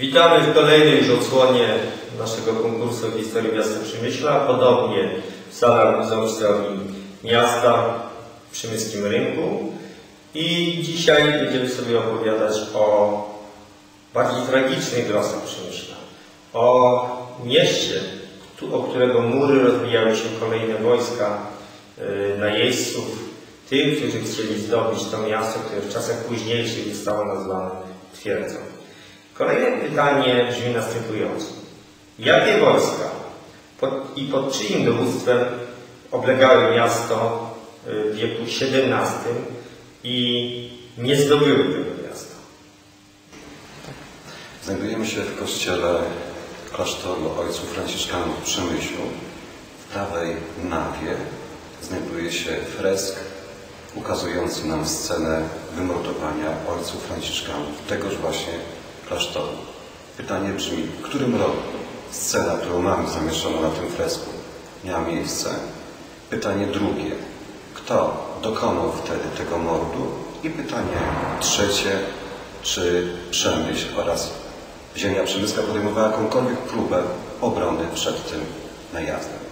Witamy w kolejnej już odsłonie naszego konkursu Historii Miasta Przemyśla. Podobnie w salach muzeum miasta w Przemyskim Rynku. I dzisiaj będziemy sobie opowiadać o bardziej tragicznych losach Przemyśla. O mieście, o którego mury rozbijały się kolejne wojska y, najeźdźców, tych, którzy chcieli zdobyć to miasto, które w czasach późniejszych zostało nazwane twierdzą. Kolejne pytanie brzmi następująco. Jakie wojska pod, i pod czyim dowództwem oblegały miasto y, w wieku XVII i nie zdobyły tego miasta? Znajdujemy się w kościele klasztoru ojców franciszkanów w Przemyślu. W prawej nawie znajduje się fresk ukazujący nam scenę wymordowania ojców franciszkanów tegoż właśnie klasztoru. Pytanie brzmi, w którym roku scena, którą mamy zamieszczoną na tym fresku, miała miejsce? Pytanie drugie, kto dokonał wtedy tego mordu? I pytanie trzecie, czy Przemyśl oraz ziemia przemyska podejmowała jakąkolwiek próbę obrony przed tym najazdem.